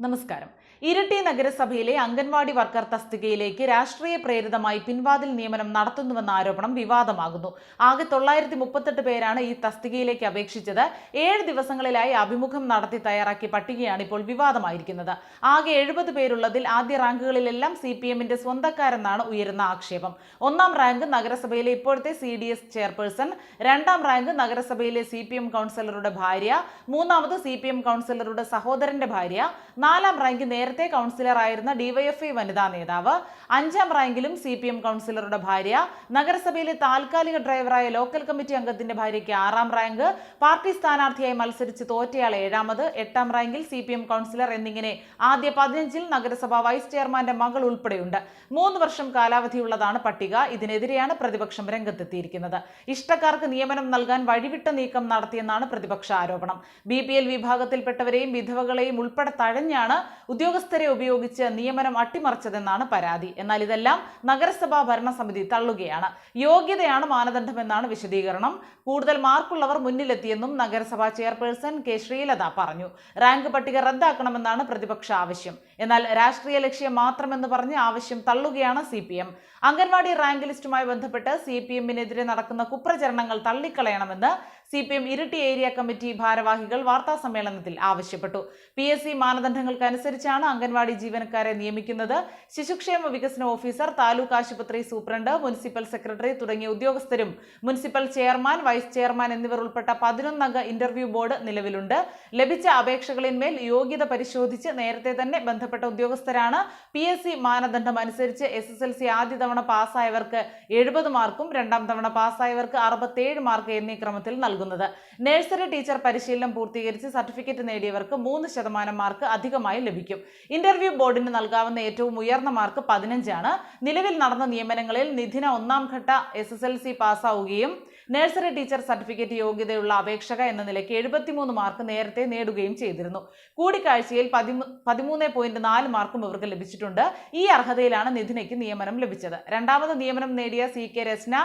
നമസ്കാരം. ഇരട്ടി നഗരസഭയിലെ അംഗൻവാടി വർക്കർ തസ്തികയിലേക്ക് രാഷ്ട്രീയ പ്രേരിതമായി പിൻവാതിൽ നിയമനം നടത്തുന്നുവെന്ന ആരോപണം വിവാദമാകുന്നു. ആകെ തൊള്ളായിരത്തി മുപ്പത്തെട്ട് പേരാണ് ഈ തസ്തികയിലേക്ക് അപേക്ഷിച്ചത്. ഏഴ് ദിവസങ്ങളിലായി അഭിമുഖം നടത്തി തയ്യാറാക്കിയ പട്ടികയാണ് ഇപ്പോൾ വിവാദമായിരിക്കുന്നത്. ആകെ എഴുപത് പേരുള്ളതിൽ ആദ്യ റാങ്കുകളിലെല്ലാം സി പി എമ്മിന്റെ സ്വന്തക്കാരെന്നാണ് ഉയരുന്ന ആക്ഷേപം. ഒന്നാം റാങ്ക് നഗരസഭയിലെ ഇപ്പോഴത്തെ സി ഡി എസ് ചെയർപേഴ്സൺ രണ്ടാം റാങ്ക് നഗരസഭയിലെ സി പി എം കൗൺസിലറുടെ ഭാര്യ മൂന്നാമത് സി പി എം കൗൺസിലറുടെ സഹോദരന്റെ ഭാര്യ നാലാം റാങ്ക് നേരത്തെ കൗൺസിലറായിരുന്ന ഡിവൈഎഫ്ഐ വനിതാ നേതാവ്. അഞ്ചാം റാങ്കിലും സി പി എം കൗൺസിലറുടെ ഭാര്യ. നഗരസഭയിലെ താൽക്കാലിക ഡ്രൈവറായ ലോക്കൽ കമ്മിറ്റി അംഗത്തിന്റെ ഭാര്യയ്ക്ക് ആറാം റാങ്ക് പാർട്ടി സ്ഥാനാർത്ഥിയായി മത്സരിച്ച് തോറ്റയാൾ ഏഴാമത്. എട്ടാം റാങ്കിൽ സി പി എം കൗൺസിലർ എന്നിങ്ങനെ ആദ്യ പതിനഞ്ചിൽ നഗരസഭാ വൈസ് ചെയർമാന്റെ മകൾ ഉൾപ്പെടെയുണ്ട്. മൂന്ന് വർഷം കാലാവധിയുള്ളതാണ് പട്ടിക. ഇതിനെതിരെയാണ് പ്രതിപക്ഷം രംഗത്തെത്തിയിരിക്കുന്നത്. ഇഷ്ടക്കാർക്ക് നിയമനം നൽകാൻ വഴിവിട്ട നീക്കം നടത്തിയെന്നാണ് പ്രതിപക്ഷ ആരോപണം. ബി വിഭാഗത്തിൽപ്പെട്ടവരെയും വിധവകളെയും ഉൾപ്പെടെ തഴഞ്ഞാണ് ഉദ്യോഗസ്ഥരെ ഉപയോഗിച്ച് നിയമനം അട്ടിമറിച്ചതെന്നാണ് പരാതി. എന്നാൽ ഇതെല്ലാം നഗരസഭാ ഭരണസമിതി തള്ളുകയാണ്. യോഗ്യതയാണ് മാനദണ്ഡമെന്നാണ് വിശദീകരണം. കൂടുതൽ മാർക്കുള്ളവർ മുന്നിലെത്തിയെന്നും നഗരസഭാ ചെയർപേഴ്സൺ കെ ശ്രീലത പറഞ്ഞു. റാങ്ക് പട്ടിക റദ്ദാക്കണമെന്നാണ് പ്രതിപക്ഷ ആവശ്യം. എന്നാൽ രാഷ്ട്രീയ ലക്ഷ്യം മാത്രമെന്ന് പറഞ്ഞ് ആവശ്യം തള്ളുകയാണ് C P M. Anganwadi rank ലിസ്റ്റുമായി ബന്ധപ്പെട്ട് സി പി എമ്മിനെതിരെ നടക്കുന്ന കുപ്രചരണങ്ങൾ തള്ളിക്കളയണമെന്ന് C P M Iritty area committee ഭാരവാഹികൾ വാർത്താ സമ്മേളനത്തിൽ ആവശ്യപ്പെട്ടു. പി എസ് സി മാനദണ്ഡങ്ങൾക്കനുസരിച്ചാണ് അംഗൻവാടി ജീവനക്കാരെ നിയമിക്കുന്നത്. ശിശുക്ഷേമ വികസന ഓഫീസർ താലൂക്ക് ആശുപത്രി സൂപ്രണ്ട് മുനിസിപ്പൽ സെക്രട്ടറി തുടങ്ങിയ ഉദ്യോഗസ്ഥരും മുനിസിപ്പൽ ചെയർമാൻ വൈസ് ചെയർമാൻ എന്നിവർ ഉൾപ്പെട്ട പതിനൊന്നംഗ ഇന്റർവ്യൂ ബോർഡ് നിലവിലുണ്ട്. ലഭിച്ച അപേക്ഷകളിന്മേൽ യോഗ്യത പരിശോധിച്ച് നേരത്തെ തന്നെ ബന്ധപ്പെട്ട ഉദ്യോഗസ്ഥരാണ്. പി എസ് സി മാനദണ്ഡം അനുസരിച്ച് എസ് എസ് എൽ സി ആദ്യ തവണ പാസ്സായവർക്ക് എഴുപത് മാർക്കും രണ്ടാം തവണ പാസ്സായവർക്ക് അറുപത്തേഴ് മാർക്ക് എന്നീ ക്രമത്തിൽ നൽകുന്നത്. നഴ്സറി ടീച്ചർ പരിശീലനം പൂർത്തീകരിച്ച് സർട്ടിഫിക്കറ്റ് നേടിയവർക്ക് മൂന്ന് ശതമാനം മാർക്ക് അധികമായി ലഭിക്കും. ഇന്റർവ്യൂ ബോർഡിന് നൽകാവുന്ന ഏറ്റവും ഉയർന്ന മാർക്ക് പതിനഞ്ചാണ്. നിലവിൽ നടന്ന നിയമനങ്ങളിൽ നിധിന ഒന്നാം ഘട്ട എസ് എസ് എൽ സി പാസ്സാവുകയും നഴ്സറി ടീച്ചർ സർട്ടിഫിക്കറ്റ് യോഗ്യതയുള്ള അപേക്ഷക എന്ന നിലയ്ക്ക് എഴുപത്തിമൂന്ന് മാർക്ക് നേരത്തെ നേടുകയും ചെയ്തിരുന്നു. കൂടിക്കാഴ്ചയിൽ പതിമൂ പതിമൂന്ന് പോയിന്റ് നാല് മാർക്കും ഇവർക്ക് ലഭിച്ചിട്ടുണ്ട്. ഈ അർഹതയിലാണ് നിധിനയ്ക്ക് നിയമനം ലഭിച്ചത്. രണ്ടാമത് നിയമനം നേടിയ സി കെ രചന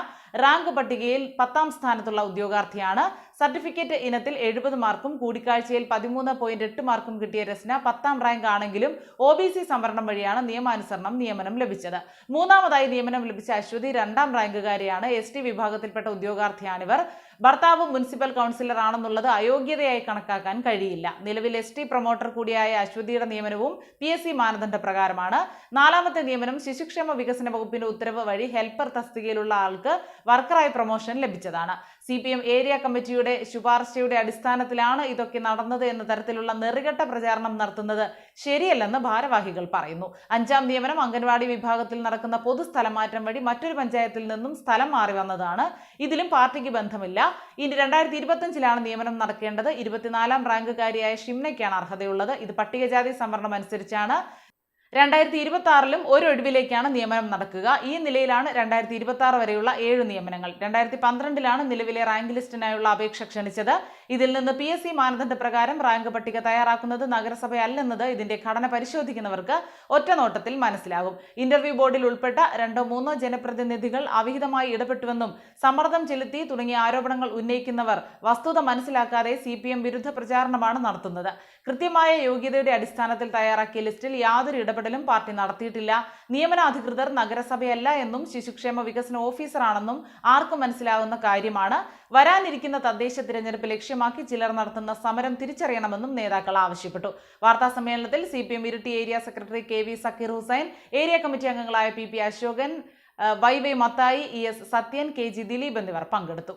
റാങ്ക് പട്ടികയിൽ പത്താം സ്ഥാനത്തുള്ള ഉദ്യോഗാർത്ഥിയാണ്. para സർട്ടിഫിക്കറ്റ് ഇനത്തിൽ എഴുപത് മാർക്കും കൂടിക്കാഴ്ചയിൽ പതിമൂന്ന് പോയിന്റ് എട്ട് മാർക്കും കിട്ടിയ രസ്ന പത്താം റാങ്ക് ആണെങ്കിലും ഒ ബി സി സംവരണം വഴിയാണ് നിയമാനുസരണം നിയമനം ലഭിച്ചത്. മൂന്നാമതായി നിയമനം ലഭിച്ച അശ്വതി രണ്ടാം റാങ്കുകാരിയാണ്. എസ് ടി വിഭാഗത്തിൽപ്പെട്ട ഉദ്യോഗാർത്ഥിയാണിവർ. ഭർത്താവ് മുനിസിപ്പൽ കൗൺസിലർ ആണെന്നുള്ളത് അയോഗ്യതയായി കണക്കാക്കാൻ കഴിയില്ല. നിലവിൽ എസ് ടി പ്രൊമോട്ടർ കൂടിയായ അശ്വതിയുടെ നിയമനവും പി എസ് സി മാനദണ്ഡ പ്രകാരമാണ് നാലാമത്തെ നിയമനം ശിശുക്ഷേമ വികസന വകുപ്പിന്റെ ഉത്തരവ് വഴി ഹെൽപ്പർ തസ്തികയിലുള്ള ആൾക്ക് വർക്കറായി പ്രൊമോഷൻ ലഭിച്ചതാണ്. സി ഏരിയ കമ്മിറ്റിയുടെ ശുപാർശയുടെ അടിസ്ഥാനത്തിലാണ് ഇതൊക്കെ നടന്നത് എന്ന തരത്തിലുള്ള നെറികെട്ട പ്രചാരണം നടത്തുന്നത് ശരിയല്ലെന്ന് ഭാരവാഹികൾ പറയുന്നു. അഞ്ചാം നിയമനം അംഗൻവാടി വിഭാഗത്തിൽ നടക്കുന്ന പൊതു സ്ഥലമാറ്റം വഴി മറ്റൊരു പഞ്ചായത്തിൽ നിന്നും സ്ഥലം മാറി വന്നതാണ്. ഇതിലും പാർട്ടിക്ക് ബന്ധമില്ല. ഇനി രണ്ടായിരത്തി ഇരുപത്തഞ്ചിലാണ് നിയമനം നടക്കേണ്ടത്. ഇരുപത്തിനാലാം റാങ്കുകാരിയായ ഷിംനയ്ക്കാണ് അർഹതയുള്ളത്. ഇത് പട്ടികജാതി സംവരണം അനുസരിച്ചാണ്. രണ്ടായിരത്തി ഇരുപത്തി ആറിലും ഒരു ഒഴിവിലേക്കാണ് നിയമനം നടക്കുക. ഈ നിലയിലാണ് രണ്ടായിരത്തി ഇരുപത്തി ആറ് വരെയുള്ള ഏഴ് നിയമനങ്ങൾ. രണ്ടായിരത്തി പന്ത്രണ്ടിലാണ് നിലവിലെ റാങ്ക് ലിസ്റ്റിനായുള്ള അപേക്ഷ ക്ഷണിച്ചത്. ഇതിൽ നിന്ന് പി എസ് സി മാനദണ്ഡ പ്രകാരം റാങ്ക് പട്ടിക തയ്യാറാക്കുന്നത് നഗരസഭയല്ലെന്നത് ഇതിന്റെ ഘടന പരിശോധിക്കുന്നവർക്ക് ഒറ്റ നോട്ടത്തിൽ മനസ്സിലാകും. ഇന്റർവ്യൂ ബോർഡിൽ ഉൾപ്പെട്ട രണ്ടോ മൂന്നോ ജനപ്രതിനിധികൾ അവിഹിതമായി ഇടപെട്ടുവെന്നും സമ്മർദ്ദം ചെലുത്തി തുടങ്ങിയ ആരോപണങ്ങൾ ഉന്നയിക്കുന്നവർ വസ്തുത മനസ്സിലാക്കാതെ സി വിരുദ്ധ പ്രചാരണമാണ് നടത്തുന്നത്. കൃത്യമായ യോഗ്യതയുടെ അടിസ്ഥാനത്തിൽ തയ്യാറാക്കിയ ലിസ്റ്റിൽ യാതൊരു ഇടപെടലും പാർട്ടി നടത്തിയിട്ടില്ല. നിയമന അധികൃതർ നഗരസഭയല്ല എന്നും ശിശുക്ഷേമ വികസന ഓഫീസറാണെന്നും ആർക്കും മനസ്സിലാകുന്ന കാര്യമാണ്. വരാനിരിക്കുന്ന തദ്ദേശ തിരഞ്ഞെടുപ്പ് ലക്ഷ്യമാക്കി ചിലർ നടത്തുന്ന സമരം തിരിച്ചറിയണമെന്നും നേതാക്കൾ ആവശ്യപ്പെട്ടു. വാർത്താ സമ്മേളനത്തിൽ C P M Iritty area secretary K V Sakkir Hussain area committee അംഗങ്ങളായ P P Ashokan Y Y Mathai E S Sathyan K G Dileep എന്നിവർ പങ്കെടുത്തു.